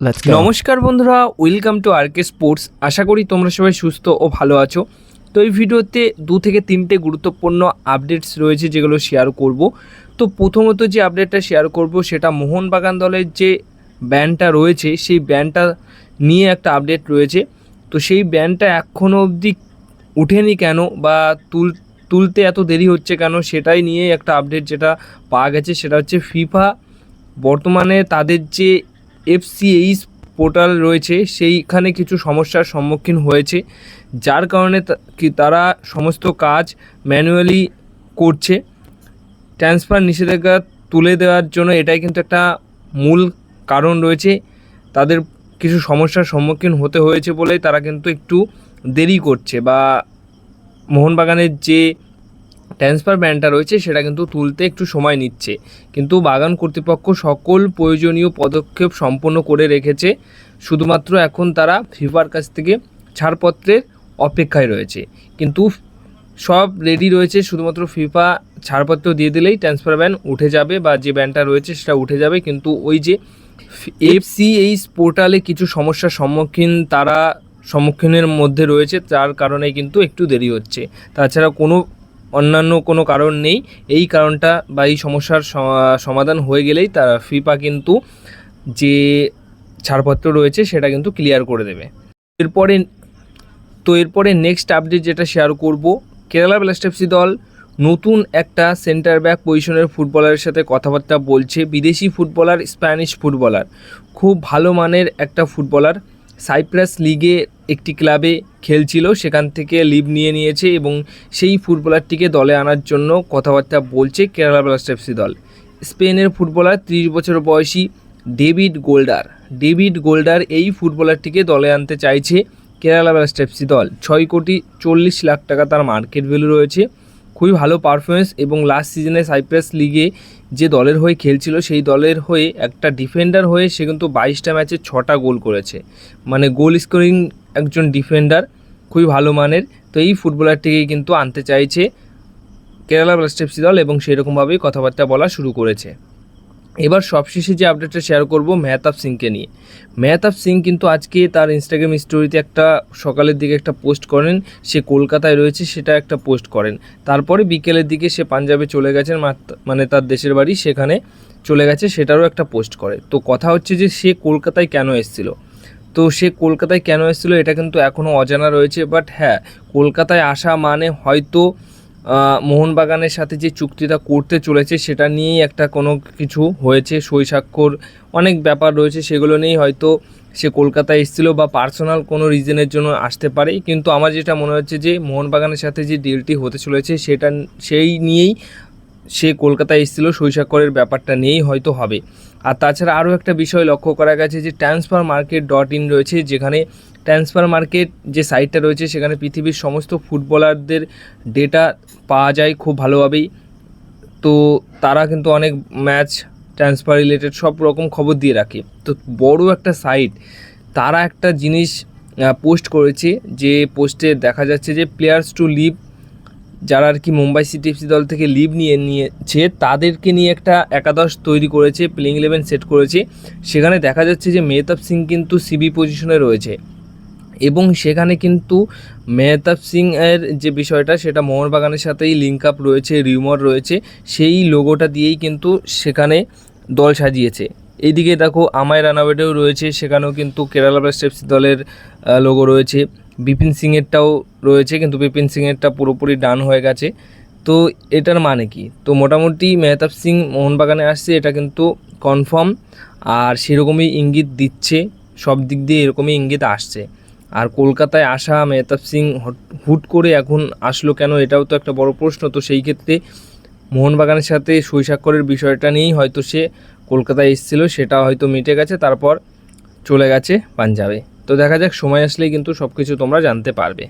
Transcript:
নমস্কার বন্ধুরা welcome to RK sports আশা করি তোমরা সবাই সুস্থ ও ভালো আছো। তো এই ভিডিওতে দু থেকে তিনটে গুরুত্বপূর্ণ আপডেটস রয়েছে যেগুলো শেয়ার করব। তো প্রথমত যে আপডেটটা শেয়ার করব, সেটা মোহনবাগান দলের যে ব্যান্ডটা রয়েছে, সেই ব্যান্ডটা নিয়ে একটা আপডেট রয়েছে। তো সেই ব্যান্ডটা এখনও অবধি উঠেনি কেন বা তুল, তুলতে এত দেরি হচ্ছে কেন, সেটাই নিয়ে একটা আপডেট যেটা পাওয়া গেছে, সেটা হচ্ছে ফিফা বর্তমানে তাদের যে এফসিএইচ পোর্টাল রয়েছে, সেইখানে কিছু সমস্যার সম্মুখীন হয়েছে, যার কারণে তারা সমস্ত কাজ ম্যানুয়ালি করছে। ট্রান্সফার নিষেধাজ্ঞা তুলে দেওয়ার জন্য এটাই কিন্তু একটা মূল কারণ রয়েছে। তাদের কিছু সমস্যার সম্মুখীন হতে হয়েছে বলেই তারা কিন্তু একটু দেরি করছে বা মোহনবাগানের যে ট্রান্সফার ব্যান্ডটা রয়েছে, সেটা কিন্তু তুলতে একটু সময় নিচ্ছে। কিন্তু বাগান কর্তৃপক্ষ সকল প্রয়োজনীয় পদক্ষেপ সম্পন্ন করে রেখেছে। শুধুমাত্র এখন তারা ফিফার কাছ থেকে ছাড়পত্রের অপেক্ষায় রয়েছে। কিন্তু সব রেডি রয়েছে, শুধুমাত্র ফিফা ছাড়পত্র দিয়ে দিলেই ট্রান্সফার ব্যান উঠে যাবে বা যে ব্যানটা রয়েছে সেটা উঠে যাবে। কিন্তু ওই যে এফসিএইচ পোর্টালে কিছু সমস্যার সম্মুখীন তারা, সম্মুখীনের মধ্যে রয়েছে, তার কারণে কিন্তু একটু দেরি হচ্ছে। তাছাড়া কোনো অন্যান্য কোনো কারণ নেই। এই কারণটা বা এই সমস্যার সমাধান হয়ে গেলেই তারা ফিফা কিন্তু যে ছাড়পত্র রয়েছে সেটা কিন্তু ক্লিয়ার করে দেবে। এরপরে, তো এরপরে নেক্সট আপডেট যেটা শেয়ার করব কেরালা ব্লাস্টার্সি দল নতুন একটা সেন্টার ব্যাক পজিশনের ফুটবলারের সাথে কথাবার্তা বলছে। বিদেশি ফুটবলার স্প্যানিশ ফুটবলার খুব ভালো মানের একটা ফুটবলার সাইপ্রাস লিগে একটি ক্লাবে খেলছিল, সেখান থেকে লিভ নিয়ে নিয়েছে এবং সেই ফুটবলারটিকে দলে আনার জন্য কথাবার্তা বলছে কেরালা ব্লাস্টার্সি দল। স্পেনের ফুটবলার ত্রিশ বছর বয়সী ডেভিড গোল্ডার। ডেভিড গোল্ডার এই ফুটবলারটিকে দলে আনতে চাইছে কেরালা ব্লাস্টার্সি দল। ছয় কোটি চল্লিশ লাখ টাকা তার মার্কেট ভ্যালু রয়েছে। খুবই ভালো পারফরমেন্স এবং লাস্ট সিজনে সাইপ্রাস লিগে যে দলের হয়ে খেলছিল, সেই দলের হয়ে একটা ডিফেন্ডার হয়ে সে কিন্তু বাইশটা ম্যাচে ছটা গোল করেছে। মানে গোল স্কোরিং একজন ডিফেন্ডার খুবই ভালো মানের। তো এই ফুটবলারটিকে কিন্তু আনতে চাইছে কেরালা ব্লাস্টেপসি দল এবং সেরকমভাবেই কথাবার্তা বলা শুরু করেছে। এবার সবশেষে যে আপডেটটা শেয়ার করব মেহতাব সিংকে নিয়ে। মেহতাব সিং কিন্তু আজকে তার ইনস্টাগ্রাম স্টোরিতে একটা সকালের দিকে একটা পোস্ট করেন, সে কলকাতায় রয়েছে, সেটা একটা পোস্ট করেন। তারপরে বিকেলের দিকে সে পাঞ্জাবে চলে গেছেন মানে তার দেশের বাড়ি, সেখানে চলে গেছে, সেটারও একটা পোস্ট করে। তো কথা হচ্ছে যে সে কলকাতায় কেন এসেছিল? তো সে কলকাতায় কেন এসেছিল, এটা কিন্তু এখনও অজানা রয়েছে বাট হ্যাঁ কলকাতায় আসা মানে হয়তো মোহনবাগানের সাথে যে চুক্তিটা করতে চলেছে সেটা নিয়েই একটা কোনো কিছু হয়েছে, সই স্বাক্ষর অনেক ব্যাপার রয়েছে, সেগুলো নিয়েই হয়তো সে কলকাতায় এসেছিল বা পার্সোনাল কোনো রিজনের জন্য আসতে পারে। কিন্তু আমার যেটা মনে হচ্ছে যে মোহনবাগানের সাথে যে ডিলটি হতে চলেছে সেটা, সেই নিয়েই সে কলকাতায় এসেছিল শৈশাকরের ব্যাপারটা নিয়েই হয়তো হবে। আর তাছাড়া আরও একটা বিষয় লক্ষ্য করা গেছে যে ট্রান্সফার মার্কেট ডট ইন রয়েছে, যেখানে ট্রান্সফার মার্কেট যে সাইটটা রয়েছে, সেখানে পৃথিবীর সমস্ত ফুটবলারদের ডেটা পাওয়া যায় খুব ভালোভাবেই। তো তারা কিন্তু অনেক ম্যাচ ট্রান্সফার রিলেটেড সব রকম খবর দিয়ে রাখে। তো বড় একটা সাইট তারা একটা জিনিস পোস্ট করেছে যে পোস্টে দেখা যাচ্ছে যে প্লেয়ার্স টু লিভ যারা আর কি মুম্বাই সিটি এফসি দল থেকে লিভ নিয়ে, নিয়েছে, তাদেরকে নিয়ে একটা একাদশ তৈরি করেছে প্লেইং ইলেভেন সেট করেছে। সেখানে দেখা যাচ্ছে যে মেহতাব সিং কিন্তু সিবি পজিশনে রয়েছে। এবং সেখানে কিন্তু মেহতাব সিং এর যে বিষয়টা, সেটা মোহনবাগানের সাথেই লিঙ্ক আপ রয়েছে রিউমার রয়েছে। সেই লোগোটা দিয়েই কিন্তু সেখানে দল সাজিয়েছে। এইদিকে দেখো, আমায় রানাওয়েটেও রয়েছে, সেখানেও কিন্তু কেরালা ব্লাস্টার্স দলের লোগো রয়েছে। বিপিন সিংয়েরটাও রয়েছে, কিন্তু বিপিন সিংয়েরটা পুরোপুরি ডান হয়ে গেছে। তো এটার মানে কি? তো মোটামুটি মেহতাব সিং মোহনবাগানে আসছে, এটা কিন্তু কনফার্ম আর সেরকমই ইঙ্গিত দিচ্ছে, সব দিক দিয়ে এরকমই ইঙ্গিত আসছে। আর কলকাতায় আসা মেহতাব সিং হট- করে এখন আসলো কেন, এটাও তো একটা বড় প্রশ্ন। তো সেই ক্ষেত্রে মোহনবাগানের সাথে সই স্বাক্ষরের বিষয়টা নিয়েই হয়তো সে কলকাতায় এসেছিল, সেটা হয়তো মিটে গেছে, তারপর চলে গেছে পাঞ্জাবে। তো দেখা যাক সময় আসলেই কিন্তু সব কিছু তোমরা জানতে পারবে।